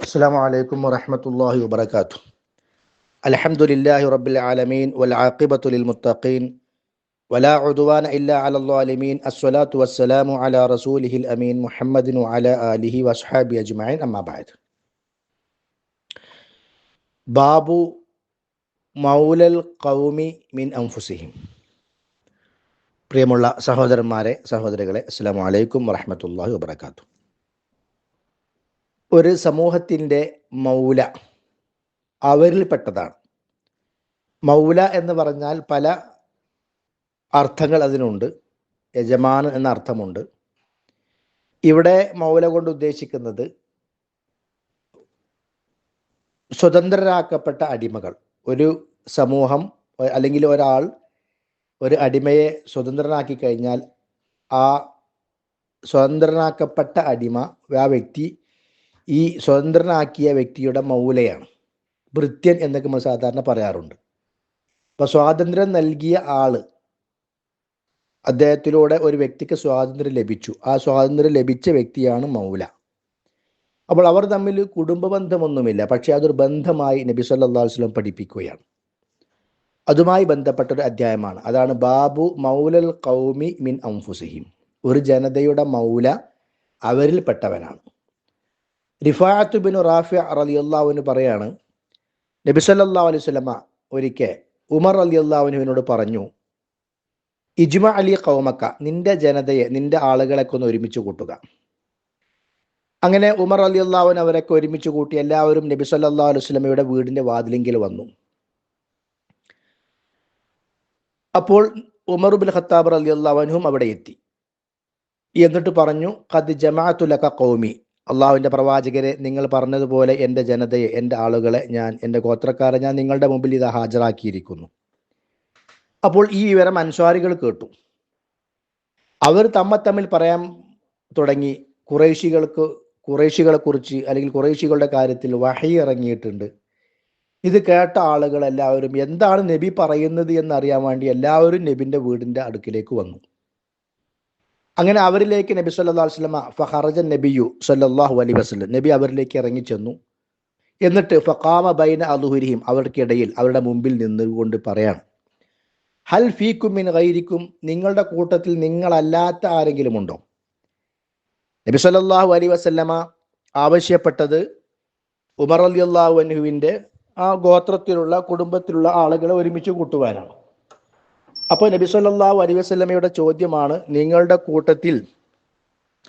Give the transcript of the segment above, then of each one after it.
السلام عليكم ورحمة الله وبركاته الحمد لله رب العالمين والعاقبة للمتقين ولا عدوان إلا على الظالمين الصلاة والسلام على رسوله الأمين محمد وعلى آله وأصحابه أجمعين أما بعد باب مولى القوم من أنفسهم പ്രിയമുള്ള സഹോദരന്മാരെ സഹോദരികളെ അസ്സാം വലൈക്കും വറഹമത്തല്ലാഹി വബർക്കാത്തു ഒരു സമൂഹത്തിന്റെ മൗല അവരിൽപ്പെട്ടതാണ്. മൗല എന്ന് പറഞ്ഞാൽ പല അർത്ഥങ്ങൾ അതിനുണ്ട്. യജമാൻ എന്ന അർത്ഥമുണ്ട്. ഇവിടെ മൗല കൊണ്ട് ഉദ്ദേശിക്കുന്നത് സ്വതന്ത്രരാക്കപ്പെട്ട അടിമകൾ. ഒരു സമൂഹം അല്ലെങ്കിൽ ഒരാൾ ഒരു അടിമയെ സ്വതന്ത്രനാക്കി കഴിഞ്ഞാൽ ആ സ്വതന്ത്രനാക്കപ്പെട്ട അടിമ ആ വ്യക്തി ഈ സ്വതന്ത്രനാക്കിയ വ്യക്തിയുടെ മൗലയാണ്. ഭൃത്യൻ എന്നൊക്കെ നമ്മൾ സാധാരണ പറയാറുണ്ട്. അപ്പൊ സ്വാതന്ത്ര്യം നൽകിയ ആൾ അദ്ദേഹത്തിലൂടെ ഒരു വ്യക്തിക്ക് സ്വാതന്ത്ര്യം ലഭിച്ചു. ആ സ്വാതന്ത്ര്യം ലഭിച്ച വ്യക്തിയാണ് മൗല. അപ്പോൾ അവർ തമ്മിൽ കുടുംബ ബന്ധമൊന്നുമില്ല പക്ഷെ അതൊരു ബന്ധമായി നബി സല്ലാ വസ്ലം പഠിപ്പിക്കുകയാണ്. അതുമായി ബന്ധപ്പെട്ട ഒരു അധ്യായമാണ്. അതാണ് ബാബു മൗലൽ കൗമി മിൻ അംഫുസിഹിം ഒരു ജനതയുടെ മൗല അവരിൽപ്പെട്ടവനാണ്. റിഫാഅത്ത് ബിൻ റാഫി അലി അള്ളാഹുവിന് പറയാണ് നബിസല്ലാ അലൈഹി സ്വലമ ഒരിക്കൽ ഉമർ അലി അള്ളാഹുനുവിനോട് പറഞ്ഞു ഇജ്മ അലി കൗമക്ക നിന്റെ ജനതയെ നിന്റെ ആളുകളൊക്കെ ഒന്ന് ഒരുമിച്ച് കൂട്ടുക. അങ്ങനെ ഉമർ അലി അള്ളാഹുൻ അവരൊക്കെ ഒരുമിച്ച് കൂട്ടി എല്ലാവരും നബി അലൈഹി സ്വലമയുടെ വീടിന്റെ വാതിലെങ്കിൽ വന്നു. അപ്പോൾ ഉമർ ബിൻ ഖത്താബ് അലി അള്ളാഹുനും അവിടെ എത്തി. എന്നിട്ട് പറഞ്ഞു ഖദ് ജമാഅത്തുലക കൗമി അള്ളാഹുവിന്റെ പ്രവാചകരെ നിങ്ങൾ പറഞ്ഞതുപോലെ എന്റെ ജനതയെ എന്റെ ആളുകളെ ഞാൻ എന്റെ ഗോത്രക്കാരെ ഞാൻ നിങ്ങളുടെ മുമ്പിൽ ഇത് ഹാജരാക്കിയിരിക്കുന്നു. അപ്പോൾ ഈ വിവരം അൻസ്വാരികൾ കേട്ടു. അവർ തമ്മ തമ്മിൽ പറയാൻ തുടങ്ങി. കുറേശികൾക്ക് കുറേശികളെ കുറിച്ച് അല്ലെങ്കിൽ കുറേശികളുടെ കാര്യത്തിൽ വഹി ഇറങ്ങിയിട്ടുണ്ട്. ഇത് കേട്ട ആളുകൾ എല്ലാവരും എന്താണ് നബി പറയുന്നത് എന്നറിയാൻ വേണ്ടി എല്ലാവരും നബിന്റെ വീടിന്റെ അടുക്കിലേക്ക് വന്നു. അങ്ങനെ അവരിലേക്ക് നബി സല്ലാ വസ്ലമ ഫഹറജൻ നബിയു സല്ലാഹു അലൈ വസ്ലം നബി അവരിലേക്ക് ഇറങ്ങി ചെന്നു എന്നിട്ട് ഫക്കാമ ബൈന അലുഹുരിഹിം അവർക്കിടയിൽ അവരുടെ മുമ്പിൽ നിന്നുകൊണ്ട് പറയാണ് ഹൽ ഫീക്കും മിൻ ഗൈരിക്കും നിങ്ങളുടെ കൂട്ടത്തിൽ നിങ്ങളല്ലാത്ത ആരെങ്കിലും ഉണ്ടോ? നബി സല്ലാഹു അലൈ വസല്ലമ ആവശ്യപ്പെട്ടത് ഉമർ അലി അള്ളാഹു അനുഹുവിന്റെ ആ ഗോത്രത്തിലുള്ള കുടുംബത്തിലുള്ള ആളുകളെ ഒരുമിച്ച് കൂട്ടുവാനാണ്. അപ്പോൾ നബി സല്ലല്ലാഹു അലൈഹി വസല്ലമയുടെ ചോദ്യമാണ് നിങ്ങളുടെ കൂട്ടത്തിൽ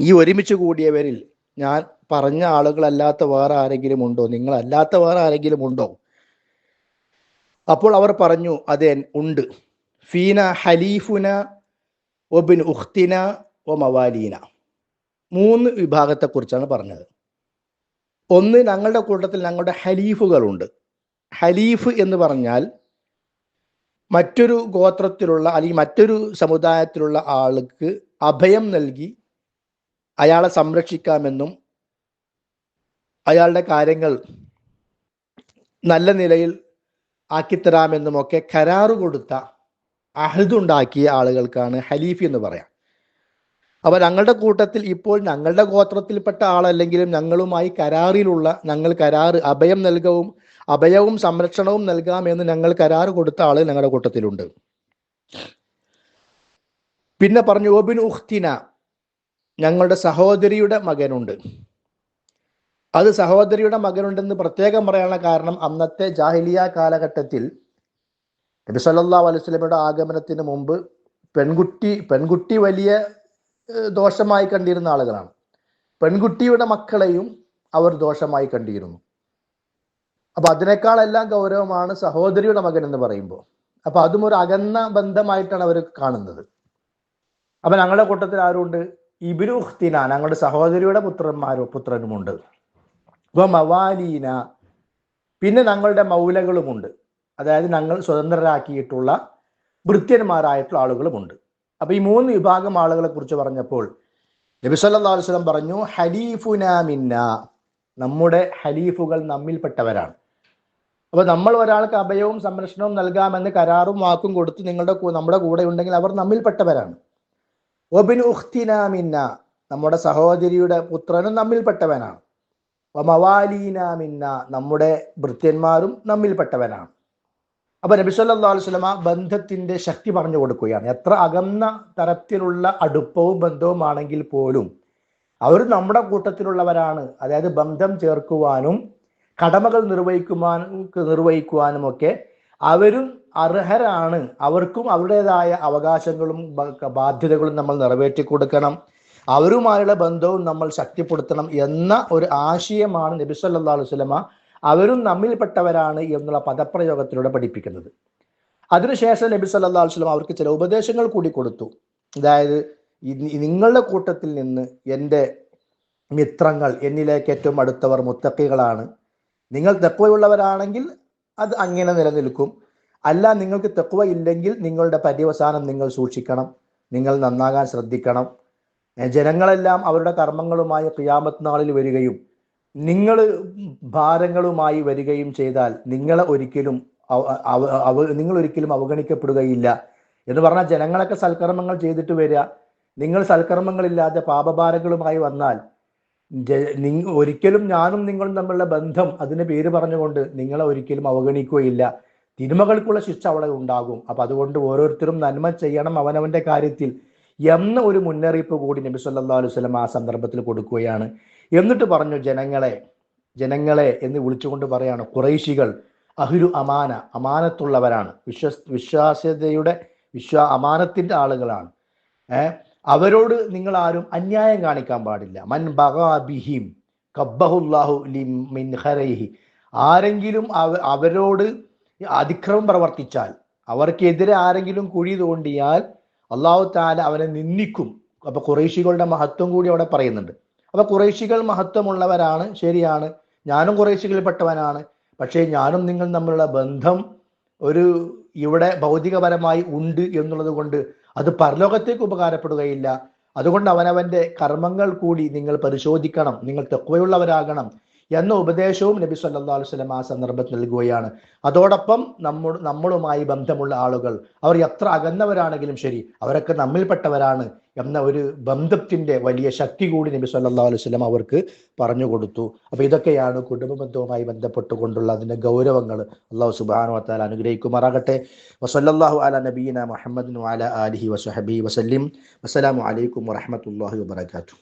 ഈ ഒരുമിച്ച് കൂടിയവരിൽ ഞാൻ പറഞ്ഞ ആളുകളല്ലാത്ത വേറെ ആരെങ്കിലും ഉണ്ടോ? നിങ്ങളല്ലാത്ത വേറെ ആരെങ്കിലും ഉണ്ടോ? അപ്പോൾ അവർ പറഞ്ഞു അതെ ഉണ്ട്. ഫീന ഹലീഫുന ഒബിൻ ഉഖ്തിന ഒ മവാലീന. മൂന്ന് വിഭാഗത്തെക്കുറിച്ചാണ് പറഞ്ഞത്. ഒന്ന് ഞങ്ങളുടെ കൂട്ടത്തിൽ ഞങ്ങളുടെ ഹലീഫുകളുണ്ട്. ഹലീഫ് എന്ന് പറഞ്ഞാൽ മറ്റൊരു ഗോത്രത്തിലുള്ള അല്ലെങ്കിൽ മറ്റൊരു സമുദായത്തിലുള്ള ആൾക്ക് അഭയം നൽകി അയാളെ സംരക്ഷിക്കാമെന്നും അയാളുടെ കാര്യങ്ങൾ നല്ല നിലയിൽ ആക്കിത്തരാമെന്നും ഒക്കെ കരാറ് കൊടുത്ത അഹദുണ്ടാക്കിയ ആളുകൾക്കാണ് ഹലീഫ് എന്ന് പറയാം. അപ്പൊ ഞങ്ങളുടെ കൂട്ടത്തിൽ ഇപ്പോൾ ഞങ്ങളുടെ ഗോത്രത്തിൽപ്പെട്ട ആളല്ലെങ്കിലും ഞങ്ങളുമായി കരാറിലുള്ള ഞങ്ങൾ കരാറ് അഭയം നൽകവും അഭയവും സംരക്ഷണവും നൽകാമെന്ന് ഞങ്ങൾ കരാർ കൊടുത്ത ആൾ ഞങ്ങളുടെ കൂട്ടത്തിലുണ്ട്. പിന്നെ പറഞ്ഞു ഓബിൻ ഉഖ്തിന ഞങ്ങളുടെ സഹോദരിയുടെ മകനുണ്ട്. അത് സഹോദരിയുടെ മകനുണ്ടെന്ന് പ്രത്യേകം പറയാനുള്ള കാരണം അന്നത്തെ ജാഹിലിയ കാലഘട്ടത്തിൽ നബി സല്ലാ വസല്ലമയുടെ ആഗമനത്തിന് മുമ്പ് പെൺകുട്ടി പെൺകുട്ടി വലിയ ദോഷമായി കണ്ടിരുന്ന ആളുകളാണ്. പെൺകുട്ടിയുടെ മക്കളെയും അവർ ദോഷമായി കണ്ടിരുന്നു. അപ്പൊ അതിനേക്കാളെല്ലാം ഗൗരവമാണ് സഹോദരിയുടെ മകൻ എന്ന് പറയുമ്പോൾ അപ്പൊ അതും ഒരു അകന്ന ബന്ധമായിട്ടാണ് അവർ കാണുന്നത്. അപ്പൊ ഞങ്ങളുടെ കൂട്ടത്തിൽ ആരുണ്ട്? ഇബിരുഹ്തിന ഞങ്ങളുടെ സഹോദരിയുടെ പുത്രന്മാരോ പുത്രനുമുണ്ട്. അപ്പൊ മവാലീന പിന്നെ ഞങ്ങളുടെ മൗലകളുമുണ്ട്. അതായത് ഞങ്ങൾ സ്വതന്ത്രരാക്കിയിട്ടുള്ള വൃത്യന്മാരായിട്ടുള്ള ആളുകളുമുണ്ട്. അപ്പൊ ഈ മൂന്ന് വിഭാഗം ആളുകളെ കുറിച്ച് പറഞ്ഞപ്പോൾ നബി സല്ലാ വസ്ലം പറഞ്ഞു ഹലീഫുന മിന്ന. നമ്മുടെ ഹലീഫുകൾ നമ്മിൽപ്പെട്ടവരാണ്. അപ്പൊ നമ്മൾ ഒരാൾക്ക് അഭയവും സംരക്ഷണവും നൽകാമെന്ന് കരാറും വാക്കും കൊടുത്ത് നിങ്ങളുടെ നമ്മുടെ കൂടെ ഉണ്ടെങ്കിൽ അവർ നമ്മിൽപ്പെട്ടവരാണ്. ഒബിൻ ഉഖ്തിന മിന്ന. നമ്മുടെ സഹോദരിയുടെ പുത്രനും നമ്മിൽപ്പെട്ടവനാണ്. മവാലീന മിന്ന. നമ്മുടെ ഭൃത്യന്മാരും നമ്മിൽപ്പെട്ടവരാണ്. അപ്പൊ അലൈഹി വസല്ലമ ബന്ധത്തിന്റെ ശക്തി പറഞ്ഞു കൊടുക്കുകയാണ്. എത്ര അകന്ന തരത്തിലുള്ള അടുപ്പവും ബന്ധവുമാണെങ്കിൽ പോലും അവർ നമ്മുടെ കൂട്ടത്തിലുള്ളവരാണ്. അതായത് ബന്ധം ചേർക്കുവാനും കടമകൾ നിർവഹിക്കുവാൻ നിർവഹിക്കുവാനും ഒക്കെ അവരും അർഹരാണ്. അവർക്കും അവരുടേതായ അവകാശങ്ങളും ബാധ്യതകളും നമ്മൾ നിറവേറ്റി കൊടുക്കണം. അവരുമായുള്ള ബന്ധവും നമ്മൾ ശക്തിപ്പെടുത്തണം എന്ന ഒരു ആശയമാണ് നബി അലൈഹി വസല്ലമ അവരും നമ്മിൽപ്പെട്ടവരാണ് എന്നുള്ള പദപ്രയോഗത്തിലൂടെ പഠിപ്പിക്കുന്നത്. അതിനുശേഷം നബി സല്ലാ വസല്ലം അവർക്ക് ചില ഉപദേശങ്ങൾ കൂടി കൊടുത്തു. അതായത് നിങ്ങളുടെ കൂട്ടത്തിൽ നിന്ന് എന്റെ മിത്രങ്ങൾ എന്നിലേക്ക് ഏറ്റവും അടുത്തവർ മുത്തക്കികളാണ്. നിങ്ങൾ തെക്കുവയുള്ളവരാണെങ്കിൽ അത് അങ്ങനെ നിലനിൽക്കും. അല്ല നിങ്ങൾക്ക് തെക്കുവ ഇല്ലെങ്കിൽ നിങ്ങളുടെ പര്യവസാനം നിങ്ങൾ സൂക്ഷിക്കണം. നിങ്ങൾ നന്നാകാൻ ശ്രദ്ധിക്കണം. ജനങ്ങളെല്ലാം അവരുടെ കർമ്മങ്ങളുമായി ഖിയാമത്ത് നാളിൽ വരികയും നിങ്ങൾ ഭാരങ്ങളുമായി വരികയും ചെയ്താൽ നിങ്ങളെ ഒരിക്കലും നിങ്ങൾ ഒരിക്കലും അവഗണിക്കപ്പെടുകയില്ല. എന്ന് പറഞ്ഞാൽ ജനങ്ങളൊക്കെ സൽക്കർമ്മങ്ങൾ ചെയ്തിട്ട് വരിക നിങ്ങൾ സൽക്കർമ്മങ്ങളില്ലാതെ പാപഭാരങ്ങളുമായി വന്നാൽ ഒരിക്കലും ഞാനും നിങ്ങളും തമ്മിലുള്ള ബന്ധം അതിന് പേര് പറഞ്ഞുകൊണ്ട് നിങ്ങളെ ഒരിക്കലും അവഗണിക്കുകയില്ല. തിന്മകൾക്കുള്ള ശിക്ഷ അവിടെ ഉണ്ടാകും. അപ്പൊ അതുകൊണ്ട് ഓരോരുത്തരും നന്മ ചെയ്യണം അവനവന്റെ കാര്യത്തിൽ എന്ന ഒരു മുന്നറിയിപ്പ് കൂടി നബി സല്ലല്ലാഹു അലൈഹി വസല്ലം ആ സന്ദർഭത്തിൽ കൊടുക്കുകയാണ്. എന്നിട്ട് പറഞ്ഞു ജനങ്ങളെ ജനങ്ങളെ എന്ന് വിളിച്ചുകൊണ്ട് പറയാണ് കുറൈശികൾ. അഹിരു അമാന അമാനത്തുള്ളവരാണ്. വിശ്വസ് വിശ്വാസ്യതയുടെ വിശ്വാ അമാനത്തിന്റെ ആളുകളാണ്. ഏഹ് അവരോട് നിങ്ങൾ ആരും അന്യായം കാണിക്കാൻ പാടില്ല. മൻ ബഹാബിഹിം കബ്ബഹുല്ലാഹു ലി- മിൻ ആരെങ്കിലും അവ- അവരോട് അതിക്രമം പ്രവർത്തിച്ചാൽ അവർക്കെതിരെ ആരെങ്കിലും കുഴി തോണ്ടിയാൽ അള്ളാഹു താല അവനെ നിന്ദിക്കും. അപ്പൊ കുറേശികളുടെ മഹത്വം കൂടി അവിടെ പറയുന്നുണ്ട്. അപ്പൊ കുറേശികൾ മഹത്വമുള്ളവരാണ് ശരിയാണ്. ഞാനും കുറേശികളിൽപ്പെട്ടവനാണ് പക്ഷേ ഞാനും നിങ്ങൾ തമ്മിലുള്ള ബന്ധം ഒരു ഇവിടെ ഭൗതികപരമായി ഉണ്ട് എന്നുള്ളത് കൊണ്ട് അത് പരലോകത്തേക്ക് ഉപകാരപ്പെടുകയില്ല. അതുകൊണ്ട് അവനവന്റെ കർമ്മങ്ങൾ കൂടി നിങ്ങൾ പരിശോധിക്കണം. നിങ്ങൾ തെക്കുവയുള്ളവരാകണം. എന്ന ഉപദേശവും നബി സല്ലാ അലൈഹി വസല്ലം ആ സന്ദർഭത്തിൽ നൽകുകയാണ്. അതോടൊപ്പം നമ്മു നമ്മളുമായി ബന്ധമുള്ള ആളുകൾ അവർ എത്ര അകന്നവരാണെങ്കിലും ശരി അവരൊക്കെ നമ്മിൽപ്പെട്ടവരാണ് എന്ന ഒരു ബന്ധത്തിന്റെ വലിയ ശക്തി കൂടി നബി അലൈഹി വസല്ലം അവർക്ക് പറഞ്ഞു കൊടുത്തു. അപ്പൊ ഇതൊക്കെയാണ് കുടുംബ ബന്ധവുമായി ബന്ധപ്പെട്ടുകൊണ്ടുള്ള അതിന്റെ ഗൗരവങ്ങൾ അള്ളാഹു സുബാനു വതആല അനുഗ്രഹിക്കുമാറാകട്ടെ. വസല്ലാഹു അല നബീന മുഹമ്മദ് വഅല ആലിഹി വസഹബി വസല്ലിം. വസ്സലാമു അലൈക്കും വറഹ്മത്തുള്ളാഹി വബറകാതുഹു